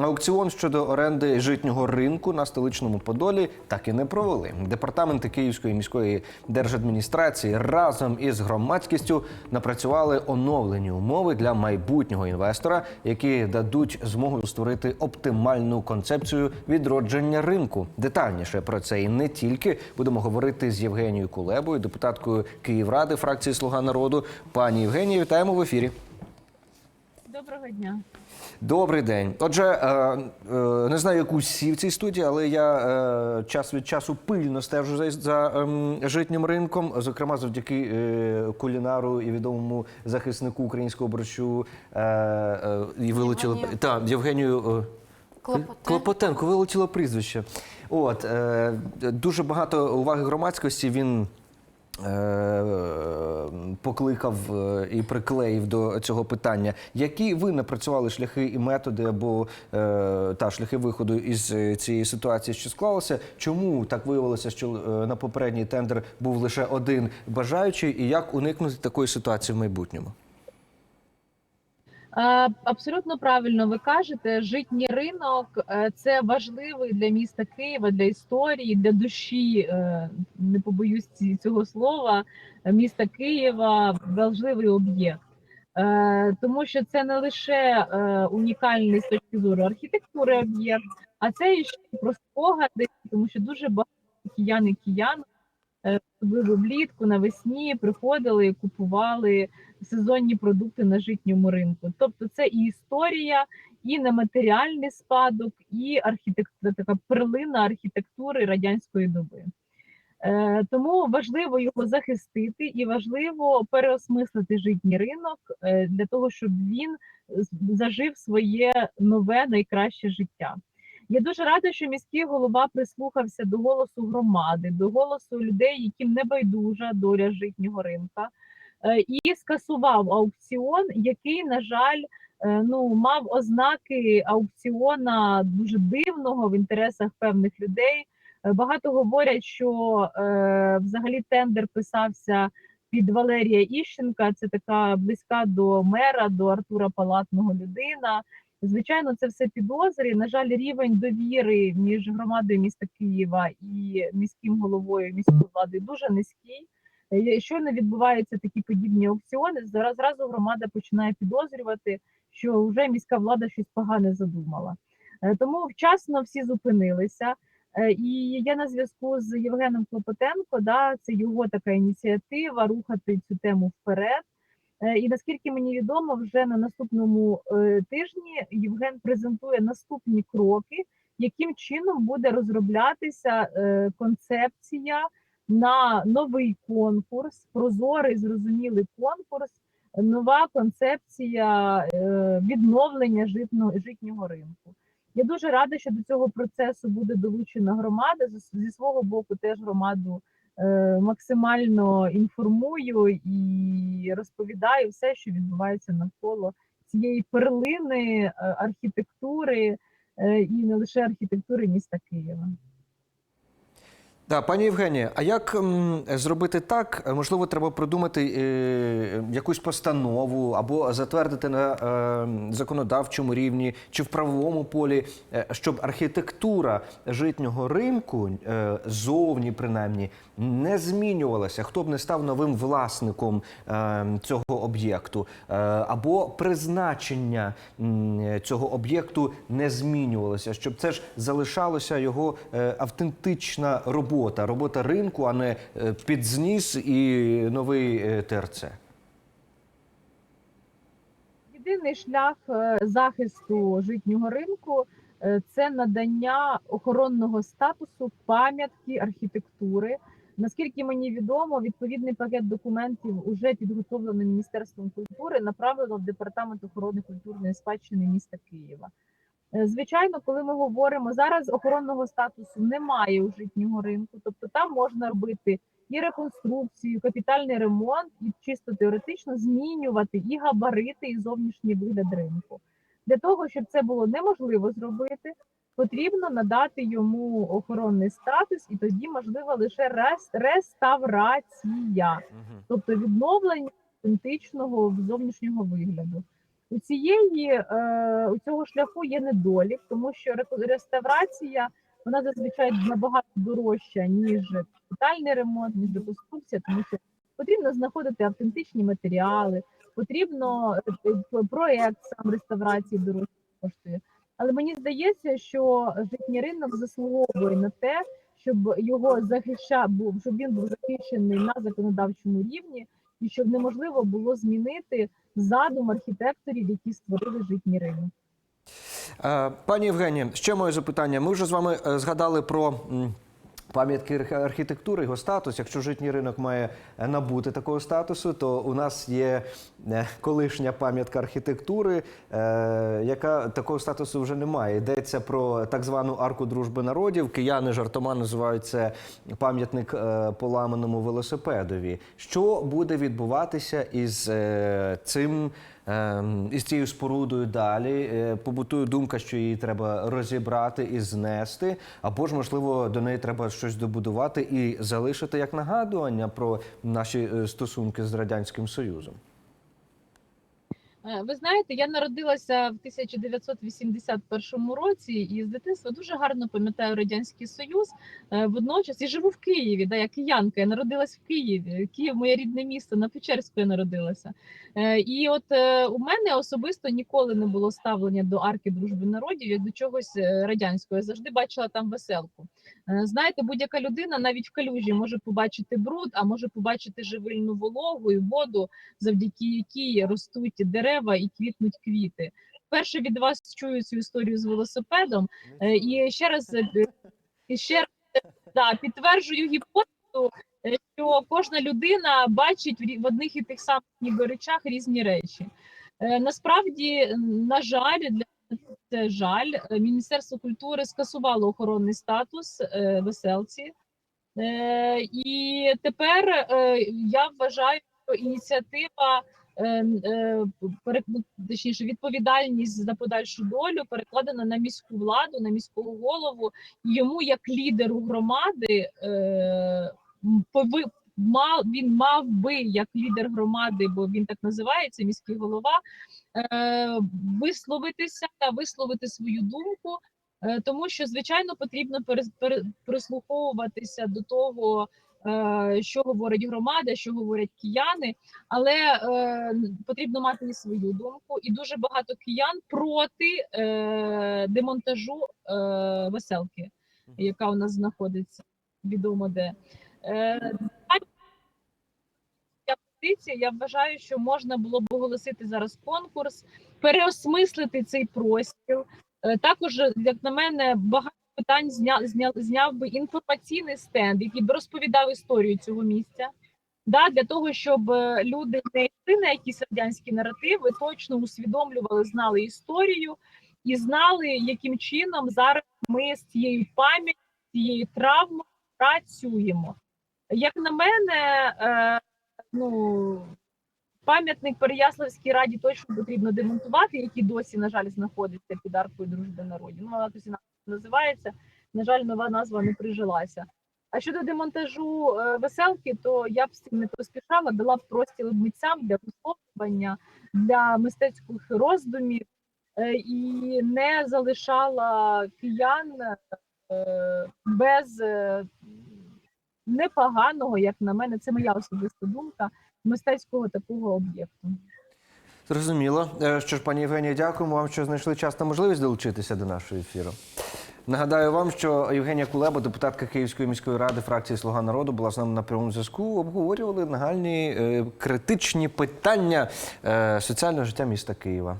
Аукціон щодо оренди житнього ринку на столичному Подолі так і не провели. Департаменти Київської міської держадміністрації разом із громадськістю напрацювали оновлені умови для майбутнього інвестора, які дадуть змогу створити оптимальну концепцію відродження ринку. Детальніше про це і не тільки будемо говорити з Євгенією Кулебою, депутаткою Київради фракції Слуга народу. Пані Євгенія, вітаємо в ефірі. Доброго дня. Добрий день. Отже, е, е, не знаю, як усі в цій студії, але я е, час від часу пильно стежу за, ем, житнім ринком, зокрема завдяки кулінару і відомому захиснику українського борщу і вилетіло Євгенію. та Євгенію. Клопотенко. Клопотенко вилетіло прізвище. От е, дуже багато уваги громадськості він. Е, Покликав е, і приклеїв до цього питання. Які ви напрацювали шляхи і методи або е, та шляхи виходу із цієї ситуації, що склалося? Чому так виявилося, що на попередній тендер був лише один бажаючий, і як уникнути такої ситуації в майбутньому? Абсолютно правильно ви кажете. Житній ринок е, це важливий для міста Києва, для історії, для душі. е, Не побоюсь цього слова. Міста Києва важливий об'єкт. Е, Тому що це не лише унікальний з точки зору архітектури об'єкт, а це і ще про спогади, тому що дуже багато киян і киян особливо влітку навесні приходили і купували сезонні продукти на житньому ринку. Тобто це і історія, і нематеріальний спадок, і архітектура, така перлина архітектури радянської доби. Е, тому важливо його захистити і важливо переосмислити житній ринок е, для того, щоб він зажив своє нове найкраще життя. Я дуже рада, що міський голова прислухався до голосу громади, до голосу людей, яким не байдужа доля житнього ринка, е, і скасував аукціон, який, на жаль, е, ну мав ознаки аукціона дуже дивного в інтересах певних людей. Е, Багато говорять, що е, взагалі тендер писався під Валерія Іщенка. Це така близька до мера, до Артура Палатного людина. Звичайно, це все підозри. На жаль, рівень довіри між громадою міста Києва і міським головою міської влади дуже низький. Е, Щойно відбуваються такі подібні аукціони, зараз зразу громада починає підозрювати, що вже міська влада щось погане задумала. Е, Тому вчасно всі зупинилися. Е, І я на зв'язку з Євгеном Клопотенко, да, це його така ініціатива рухати цю тему вперед. Е, І наскільки мені відомо, вже на наступному е, тижні Євген презентує наступні кроки, яким чином буде розроблятися е, концепція на новий конкурс, прозорий, зрозумілий конкурс, нова концепція відновлення житнього ринку. Я дуже рада, що до цього процесу буде долучена громада. Зі свого боку, теж громаду максимально інформую і розповідаю все, що відбувається навколо цієї перлини е, архітектури е, і не лише архітектури міста Києва. Да, пані Євгенія, а як м, зробити так? Е, Можливо, треба придумати е, якусь постанову або затвердити на е, законодавчому рівні чи в правовому полі, е, щоб архітектура житнього ринку е, зовні принаймні не змінювалася, хто б не став новим власником е, цього об'єкту, е, або призначення м, цього об'єкту не змінювалося, щоб це ж залишалося його е, автентична робота, робота ринку, а не е, підзніс і новий е, ТРЦ. Єдиний шлях е, захисту житнього ринку це надання охоронного статусу пам'ятки архітектури. Наскільки мені відомо, відповідний пакет документів уже підготовлений Міністерством культури, направлено в департамент охорони культурної спадщини міста Києва. Е, Звичайно, коли ми говоримо зараз, охоронного статусу немає у житнього ринку, тобто там можна робити і реконструкцію, і капітальний ремонт, і чисто теоретично змінювати і габарити, і зовнішній вигляд ринку. Для того, щоб це було неможливо зробити, потрібно надати йому охоронний статус, і тоді можливо лише рес- реставрація, тобто відновлення автентичного зовнішнього вигляду. У цієї е, у цього шляху є недолік, тому що реставрація вона зазвичай набагато дорожча, ніж капітальний ремонт, ніж реконструкція, тому що потрібно знаходити автентичні матеріали, потрібно е, проект сам реставрації дорожче коштує. Але мені здається, що житній ринок заслуговує на те, щоб його захищав, щоб він був захищений на законодавчому рівні, і щоб неможливо було змінити задум архітекторів, які створили житній ринок. Е, Пані Євгенія, ще моє запитання. Ми вже з вами е, згадали про пам'ятки архітектури, його статус. Якщо житній ринок має е, набути такого статусу, то у нас є е, колишня пам'ятка архітектури, е, яка такого статусу вже не має. Йдеться про так звану арку дружби народів. Кияни жартома називають це пам'ятник поламаному велосипедові. Що буде відбуватися із цим? Ем, із цією спорудою далі Е, побутує думка, що її треба розібрати і знести, або ж можливо до неї треба щось добудувати і залишити як нагадування про наші е, стосунки з радянським союзом. Е, Ви знаєте, я народилася в 1981 році і з дитинства дуже гарно пам'ятаю радянський союз. Е, Водночас і живу в Києві. Да, я киянка. Я народилась в Києві. Київ моє рідне місто. На Печерську я народилася. Е, І от у мене особисто ніколи не було ставлення до арки дружби народів як до чогось радянського. Я завжди бачила там веселку. Е, Знаєте, будь-яка людина навіть в калюжі може побачити бруд, а може побачити живильну вологу і воду, завдяки якій ростуть дерева і квітнуть квіти. Перше від вас чую цю історію з велосипедом, е, і ще раз е, і ще раз да, підтверджую гіпотезу, що кожна людина бачить в одних і тих самих ніби речах різні речі. Насправді, на жаль, для жаль. е, Міністерство культури скасувало охоронний статус е, веселці. Е, І тепер е, я вважаю, що ініціатива е, е, ну, точніше, відповідальність за подальшу долю перекладена на міську владу, на міського голову. Йому, як лідеру громади, е, пови, мав, він мав би як лідер громади, бо він так називається, міський голова, е, висловитися та висловити свою думку. Е, Тому що звичайно потрібно прислуховуватися до того, е, що говорить громада, що говорять кияни, але е, потрібно мати і свою думку. І дуже багато киян проти е, демонтажу е, веселки, яка у нас знаходиться відомо де. Е, позиція, я вважаю, що можна було б оголосити зараз конкурс, переосмислити цей простір. Е, Також, як на мене, багато питань зняв, зняв, зняв би інформаційний стенд, який б розповідав історію цього місця. Да, для того, щоб е, люди не йшли на якісь радянські наративи, точно усвідомлювали, знали історію і знали, яким чином зараз ми з цією пам'яттю, цією травмою працюємо. Як на мене, е, ну пам'ятник Переяславській раді точно потрібно демонтувати, який досі, на жаль, знаходиться під аркою дружби народів. Ну, вона досі називається. На жаль, нова назва не прижилася. А щодо демонтажу е, веселки, то я б з цим не поспішала, дала б простір митцям для висловлювання, для мистецьких роздумів е, і не залишала киян е, без непоганого, як на мене, це моя особиста думка, мистецького такого об'єкту. Зрозуміло. Е, Що ж, пані Євгенія, дякуємо вам, що знайшли час та можливість долучитися до нашого ефіру. Нагадаю вам, що Євгенія Кулеба, депутатка Київської міської ради фракції Слуга народу, була з нами на прямому зв'язку. Обговорювали нагальні е, критичні питання е, соціального життя міста Києва.